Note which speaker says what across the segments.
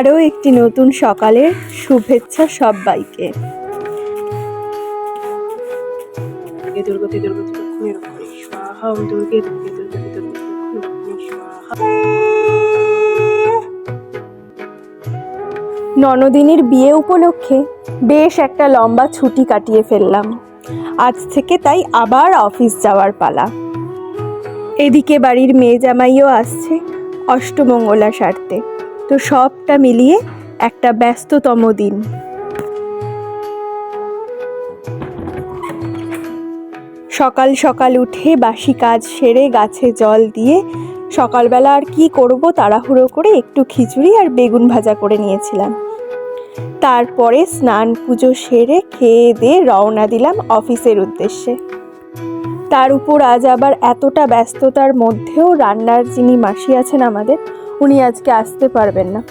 Speaker 1: আরও একটি নতুন সকালের শুভেচ্ছা সবাইকে
Speaker 2: দুর্গতি দুর্গতি দুর্গে দুর্গে দুর্গতি
Speaker 1: ননদিনীর বিয়ে উপলক্ষে বেশ একটা লম্বা ছুটি কাটিয়ে ফেললাম আজ থেকে তাই আবার অফিস যাওয়ার পালা এদিকে বাড়ির মেয়ে জামাইও আসছে অষ্টমঙ্গলা সারতে তো সবটা মিলিয়ে একটা ব্যস্ততম দিন। সকাল সকাল উঠে বাসি কাজ সেরে গাছে জল দিয়ে সকালবেলা আর কি করব তাড়াহুড়ো করে একটু খিচুড়ি আর বেগুন ভাজা করে নিয়েছিলাম। তারপরে স্নান পুজো সেরে খেয়ে দিয়ে রওনা দিলাম অফিসের উদ্দেশ্যে। তার উপর আজ আবার এতটা ব্যস্ততার মধ্যেও রান্নার যিনি মাসি আছেন আমাদের উনি আজকে আসতে পারবেন না।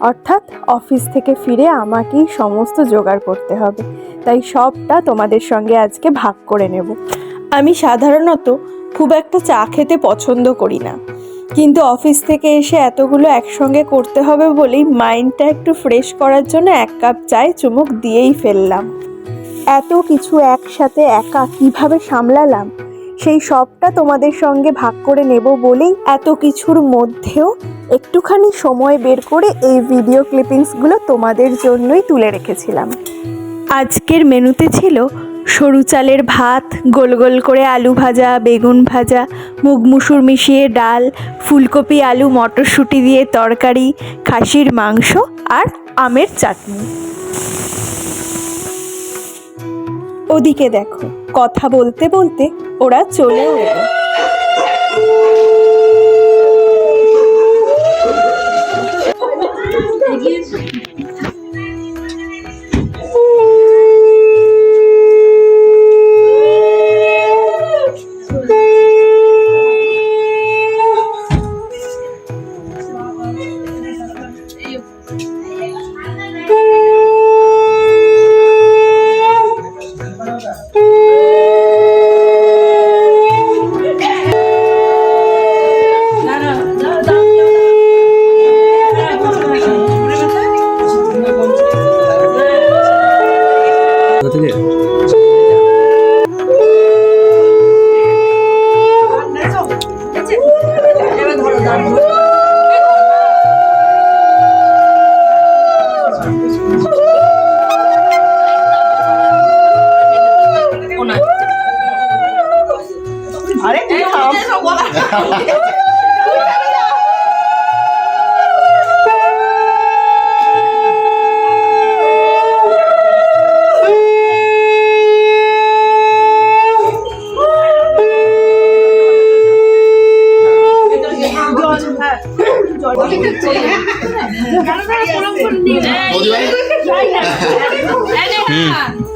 Speaker 1: অর্থাৎ অফিস থেকে ফিরে আমাকেই সমস্ত জোগাড় করতে হবে। তাই সবটা তোমাদের সঙ্গে আজকে ভাগ করে নেব। আমি সাধারণত খুব একটা চা খেতে পছন্দ করি না। কিন্তু অফিস থেকে এসে এতগুলো একসঙ্গে করতে হবে বলেই মাইন্ডটা একটু ফ্রেশ করার জন্য এক কাপ চায় চুমুক দিয়েই ফেললাম। এত কিছু একসাথে একা কীভাবে সামলালাম? সেই সবটা তোমাদের সঙ্গে ভাগ করে নেব বলেই এত কিছুর মধ্যেও একটুখানি সময় বের করে এই ভিডিও ক্লিপিংসগুলো তোমাদের জন্যই তুলে রেখেছিলাম। আজকের মেনুতে ছিল সরু চালের ভাত, গোল গোল করে আলু ভাজা, বেগুন ভাজা, মুগ মুসুর মিশিয়ে ডাল, ফুলকপি, আলু, মটরশুঁটি দিয়ে তরকারি, খাসির মাংস আর আমের চাটনি। ওদিকে দেখো, কথা বলতে বলতে ওরা চলেও এলো।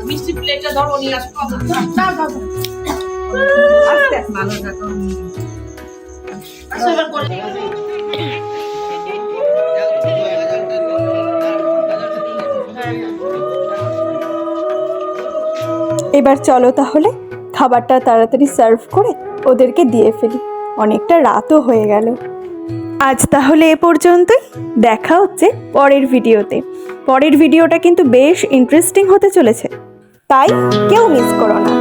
Speaker 3: মিষ্টি প্লেটটা ধরো নিয়ে আসো।
Speaker 1: এবার চলো তাহলে খাবারটা তাড়াতাড়ি সার্ভ করে ওদেরকে দিয়ে ফেলি। অনেকটা রাতও হয়ে গেল। আজ তাহলে এ পর্যন্তই। দেখা হচ্ছে পরের ভিডিওতে। পরের ভিডিওটা কিন্তু বেশ ইন্টারেস্টিং হতে চলেছে। তাই কেউ মিস করো না।